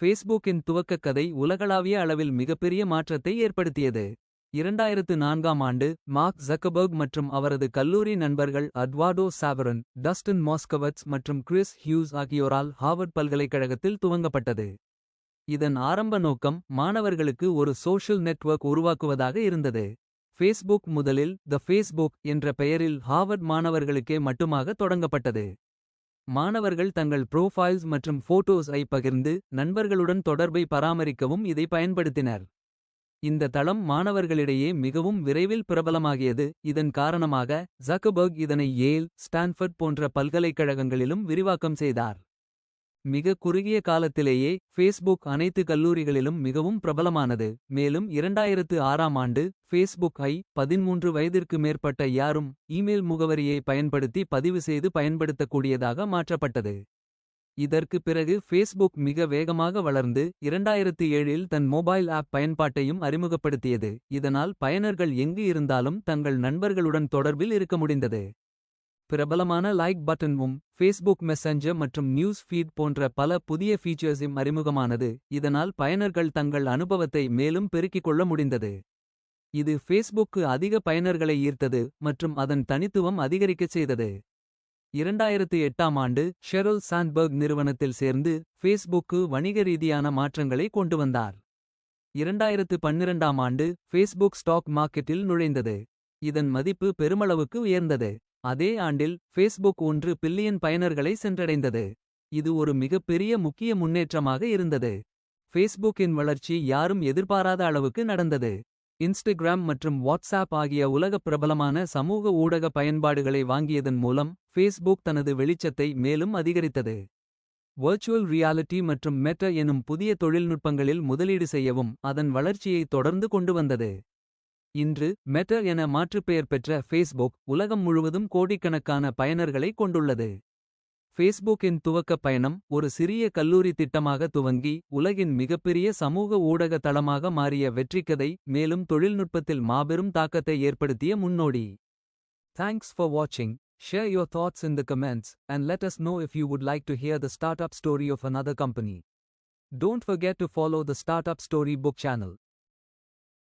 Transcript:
ஃபேஸ்புக்கின் துவக்கக் கதை உலகளாவிய அளவில் மிகப்பெரிய மாற்றத்தை ஏற்படுத்தியது. இரண்டாயிரத்து நான்காம் ஆண்டு மார்க் ஜக்கபர்க் மற்றும் அவரது கல்லூரி நண்பர்கள் அட்வார்டோ சாவரன் டஸ்டின் மாஸ்கவட்ஸ் மற்றும் கிறிஸ் ஹியூஸ் ஆகியோரால் ஹார்வர்ட் பல்கலைக்கழகத்தில் துவங்கப்பட்டது. இதன் ஆரம்ப நோக்கம் மாணவர்களுக்கு ஒரு சோஷியல் நெட்வொர்க் உருவாக்குவதாக இருந்தது. ஃபேஸ்புக் முதலில் த ஃபேஸ்புக் என்ற பெயரில் ஹார்வர்ட் மாணவர்களுக்கே மட்டுமாக தொடங்கப்பட்டது. மாணவர்கள் தங்கள் ப்ரோஃபைல்ஸ் மற்றும் போட்டோஸ் ஐ பகிர்ந்து நண்பர்களுடன் தொடர்பை பராமரிக்கவும் இதை பயன்படுத்தினர். இந்த தளம் மாணவர்களிடையே மிகவும் விரைவில் பிரபலமாகியது. இதன் காரணமாக ஜக்கபர்க் இதனை ஏல் ஸ்டான்ஃபர்ட் போன்ற பல்கலைக்கழகங்களிலும் விரிவாக்கம் செய்தார். மிக குறுகிய காலத்திலேயே ஃபேஸ்புக் அனைத்து கல்லூரிகளிலும் மிகவும் பிரபலமானது. மேலும் இரண்டாயிரத்து ஆறாம் ஆண்டு ஃபேஸ்புக் ஐ பதின்மூன்று வயதிற்கு மேற்பட்ட யாரும் இமெயில் முகவரியை பயன்படுத்தி பதிவு செய்து பயன்படுத்தக்கூடியதாக மாற்றப்பட்டது. இதற்கு பிறகு ஃபேஸ்புக் மிக வேகமாக வளர்ந்து இரண்டாயிரத்து ஏழில் தன் மொபைல் ஆப் பயன்பாட்டையும் அறிமுகப்படுத்தியது. இதனால் பயனர்கள் எங்கு இருந்தாலும் தங்கள் நண்பர்களுடன் தொடர்பில் இருக்க முடிந்தது. பிரபலமான லைக் பட்டனும் ஃபேஸ்புக் மெசஞ்சர் மற்றும் நியூஸ் ஃபீட் போன்ற பல புதிய ஃபீச்சர்ஸும் அறிமுகமானது. இதனால் பயனர்கள் தங்கள் அனுபவத்தை மேலும் பெருக்கிக் கொள்ள முடிந்தது. இது ஃபேஸ்புக்கு அதிக பயனர்களை ஈர்த்தது மற்றும் அதன் தனித்துவம் அதிகரிக்கச் செய்தது. இரண்டாயிரத்து எட்டாம் ஆண்டு ஷெரோல் சாண்ட்பர்க் நிறுவனத்தில் சேர்ந்து ஃபேஸ்புக்கு வணிக ரீதியான மாற்றங்களை கொண்டு வந்தார். இரண்டாயிரத்து பன்னிரண்டாம் ஆண்டு ஃபேஸ்புக் ஸ்டாக் மார்க்கெட்டில் நுழைந்தது. இதன் மதிப்பு பெருமளவுக்கு உயர்ந்தது. அதே ஆண்டில் ஃபேஸ்புக் ஒன்று பில்லியன் பயனர்களை சென்றடைந்தது. இது ஒரு மிகப்பெரிய முக்கிய முன்னேற்றமாக இருந்தது. ஃபேஸ்புக்கின் வளர்ச்சி யாரும் எதிர்பாராத அளவுக்கு நடந்தது. இன்ஸ்டாகிராம் மற்றும் வாட்ஸ்ஆப் ஆகிய உலகப் பிரபலமான சமூக ஊடக பயன்பாடுகளை வாங்கியதன் மூலம் ஃபேஸ்புக் தனது வெளிச்சத்தை மேலும் அதிகரித்தது. வர்ச்சுவல் ரியாலிட்டி மற்றும் மெட்ட எனும் புதிய தொழில்நுட்பங்களில் முதலீடு செய்யவும் அதன் வளர்ச்சியை தொடர்ந்து கொண்டு வந்தது. இன்று மெட்டர் என மாற்றுப்பெயர் பெற்ற ஃபேஸ்புக் உலகம் முழுவதும் கோடிக்கணக்கான பயனர்களை கொண்டுள்ளது ஃபேஸ்புக்கின் துவக்கப் பயணம் ஒரு சிறிய கல்லூரி திட்டமாக துவங்கி உலகின் மிகப்பெரிய சமூக ஊடக தளமாக மாறிய வெற்றிக்கதை மேலும் தொழில்நுட்பத்தில் மாபெரும் தாக்கத்தை ஏற்படுத்திய முன்னோடி தேங்க்ஸ் ஃபார் வாட்சிங் share your thoughts in the comments and let us know if you would like to hear the start up story of another company don't Don't forget follow follow start up story book channel